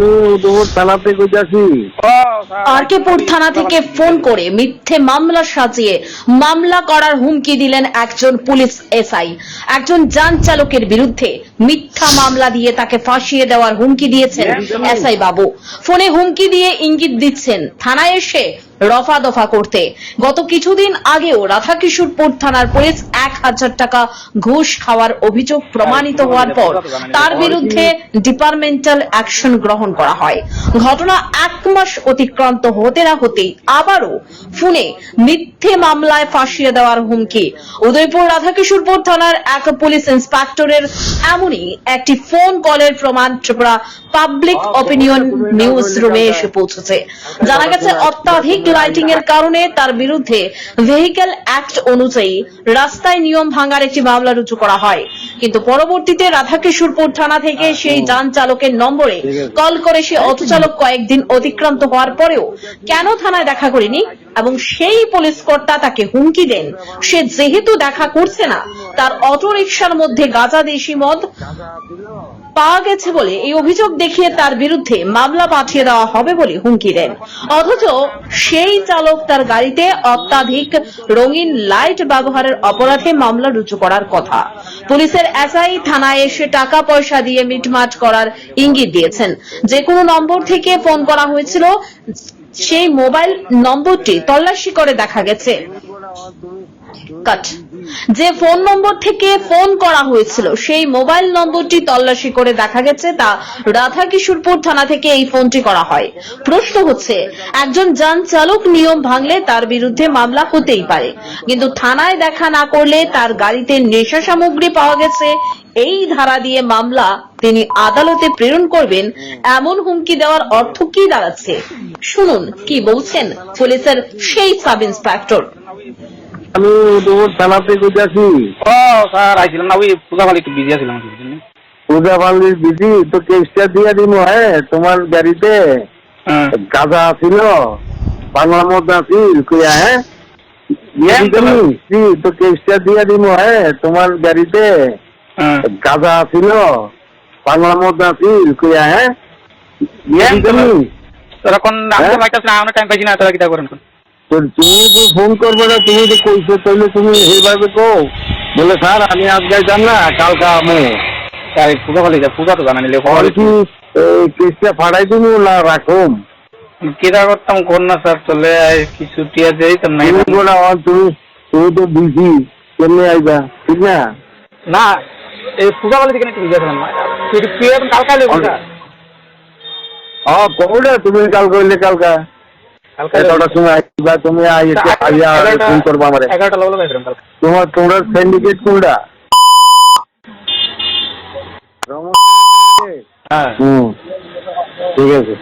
আমি উদয়পুর থানাতে কইতাছি। আরকেপুর থানা থেকে ফোন করে মিথ্যে মামলা সাজিয়ে মামলা করার হুমকি দিলেন একজন পুলিশ এসআই। একজন যান চালকের বিরুদ্ধে মিথ্যা মামলা দিয়ে তাকে ফাঁসিয়ে দেওয়ার হুমকি দিয়েছেন এসআই বাবু। ফোনে হুমকি দিয়ে ইঙ্গিত দিচ্ছেন থানায় এসে রফা দফা করতে। গত কিছুদিন আগেও রাধাকিশোরপুর থানার পুলিশ এক হাজার টাকা ঘুষ খাওয়ার অভিযোগ প্রমাণিত হওয়ার পর তার বিরুদ্ধে ডিপার্টমেন্টাল অ্যাকশন গ্রহণ করা হয়। ঘটনা এক মাস অতিক্রান্ত হতে না হতেই আবারও ফোনে মিথ্যে মামলায় ফাঁসিয়ে দেওয়ার হুমকি। উদয়পুর রাধাকিশোরপুর থানার এক পুলিশ ইন্সপেক্টরের এমনই একটি ফোন কলের প্রমাণ ত্রিপুরা পাবলিক অপিনিয়ন নিউজ রুমে এসে পৌঁছেছে। জানা গেছে অত্যাধিক লাইটিং এর কারণে তার বিরুদ্ধে ভেহিক্যাল অ্যাক্ট অনুযায়ী রাস্তায় নিয়ম ভাঙার একটি মামলা রুজু করা হয়। কিন্তু পরবর্তীতে রাধাকিশোরপুর থানা থেকে সেই যান চালকের নম্বরে কল করে সে অটোচালক কয়েকদিন অতিক্রান্ত হওয়ার পরেও কেন থানায় দেখা করেনি? এবং সেই পুলিশ কর্তা তাকে হুমকি দেন। সে যেহেতু দেখা করছে না তার অটো রিকশার মধ্যে গাঁজা দেশি মদ পাওয়া গেছে বলে এই অভিযোগ দেখিয়ে তার বিরুদ্ধে মামলা পাঠিয়ে দেওয়া হবে বলে হুমকি দেন। অথচ সেই চালক তার গাড়িতে অত্যাধিক রঙিন লাইট ব্যবহারের অপরাধে মামলা রুজু করার কথা। পুলিশের এসআই থানায় এসে টাকা পয়সা দিয়ে মিটমাট করার ইঙ্গিত দিয়েছেন। যে কোনো নম্বর থেকে ফোন করা হয়েছিল, সেই মোবাইল নম্বরটি তল্লাশি করে দেখা গেছে। কাট যে ফোন নম্বর থেকে ফোন করা হয়েছিল, সেই মোবাইল নম্বরটি তল্লাশি করে দেখা গেছে, তা রাধা কিশোরপুর থানা থেকে এই ফোনটি করা হয়। প্রশ্ন হচ্ছে, একজন যান চালক নিয়ম ভাঙলে তার বিরুদ্ধে মামলা হতেই পারে। কিন্তু থানায় দেখা না করলে তার গাড়িতে নেশা সামগ্রী পাওয়া গেছে, এই ধারা দিয়ে মামলা তিনি আদালতে প্রেরণ করবেন, এমন হুমকি দেওয়ার অর্থ কি দাঁড়াচ্ছে? শুনুন, কি বলছেন পুলিশের সেই সাব ইন্সপেক্টর আমি উদয়পুর থানাতে কইতাছি ও স্যার আইছিলাম না ওই পূজা ভালো একটু বিজি আছিলাম বুঝলেন পূজা বাঙ্গির বিধি তো কেসটা দিয়ে দিব হ্যাঁ তোমার গাড়িতে। গাঁজা আছিল বাংলা মদ আছিল কইয়া হ্যাঁ তো কেসটা দিয়ে দিব হ্যাঁ তোমার গাড়িতে। গাঁজা আছিল বাংলা মদ আছিল কইয়া হ্যাঁ এখন আমি টাইম পাইছি না তারা কিটা করেন তুমি তো ফোন করবে না তুমি তো কইছো তাহলে তুমি এইভাবে কো বলে স্যার আমি আজ যাইতাম না কালকে আমু স্যার পূজা ভালো পূজা তো জানা নিলে কি কেসটা ফাড়াই দিব না রাখুম? কেটা করতাম কোন না স্যার চলে কিছু টিয়া দেই তো নাই তুমি বলে তুমি তুমি তো বিজি কেমনে আইবা? ঠিক না? না এই পূজা ভালো দিকে একটু বিজি আছিলাম তুই কালকে পূজা ও কবে তুমি কাল কইলে কালকা। সময় তুমি আইয়া ফোন করবা আমারে। এগারোটা তোমার তোমরা সিন্ডিকেট কোনটা? হ্যাঁ। হুম। ঠিক আছে।